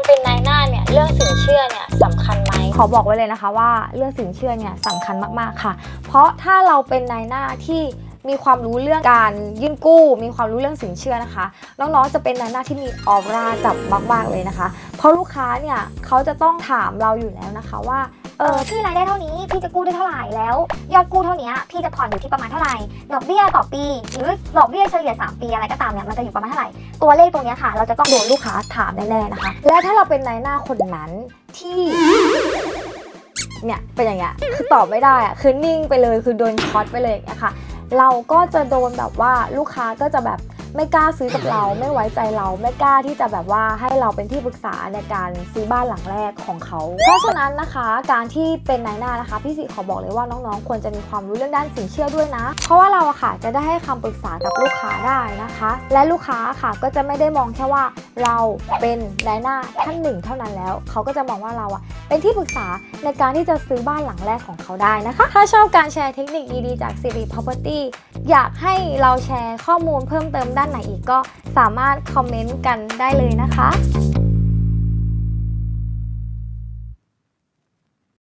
การเป็นนายหน้าเนี่ยเรื่องสินเชื่อเนี่ยสำคัญไหมขอบอกไว้เลยนะคะว่าเรื่องสินเชื่อเนี่ยสำคัญมากๆค่ะ เพราะถ้าเราเป็นนายหน้าที่มีความรู้เรื่องการยื่นกู้ มีความรู้เรื่องสินเชื่อนะคะ น้องๆ จะเป็นนายหน้าที่มีออร่าจับมากๆเลยนะคะ เพราะลูกค้าเนี่ยเขาจะต้องถามเราอยู่แล้วนะคะว่า เออพี่รายได้เท่านี้พี่จะกู้ได้เท่าไหร่แล้ว ยอดกู้เท่านี้พี่จะผ่อนอยู่ที่ประมาณเท่าไหร่ดอกเบี้ยต่อปีหรือดอกเบี้ยเฉลี่ย 3 ปีอะไรก็ตามเนี่ยมันจะอยู่ประมาณเท่าไหร่ตัวเลขตรงนี้ค่ะ เราจะต้องโดนลูกค้าถามแน่ๆนะคะ และถ้าเราเป็นนายหน้าคนนั้นที่เนี่ยเป็นอย่างเงี้ยคือตอบไม่ได้อะคือนิ่งไปเลยคือโดนช็อตไปเลยอย่างเงี้ยค่ะ เราก็จะโดนแบบว่าลูกค้าก็จะแบบ ไม่กล้าซื้อกับเราไม่ไว้ใจเราไม่กล้าที่จะแบบว่าให้เราเป็นที่ปรึกษาในการซื้อบ้านหลังแรกของเขา เพราะฉะนั้นนะคะ การที่เป็นนายหน้านะคะพี่สิขอบอกเลยว่าน้องๆ ควรจะมีความรู้เรื่องด้านสินเชื่อด้วยนะ เพราะว่าเราอะค่ะจะได้ให้คำปรึกษากับลูกค้าได้นะคะ และลูกค้าค่ะก็จะไม่ได้มองแค่ว่าเราเป็นนายหน้าท่านหนึ่งเท่านั้นแล้ว เขาก็จะมองว่าเราอะเป็นที่ปรึกษาในการที่จะซื้อบ้านหลังแรกของเขาได้นะคะ ถ้าชอบการแชร์เทคนิคดีๆจาก Siri Property อยากให้เราแชร์ข้อมูลเพิ่มเติมได้ด้านไหนอีกก็สามารถคอมเมนต์กันได้เลยนะคะ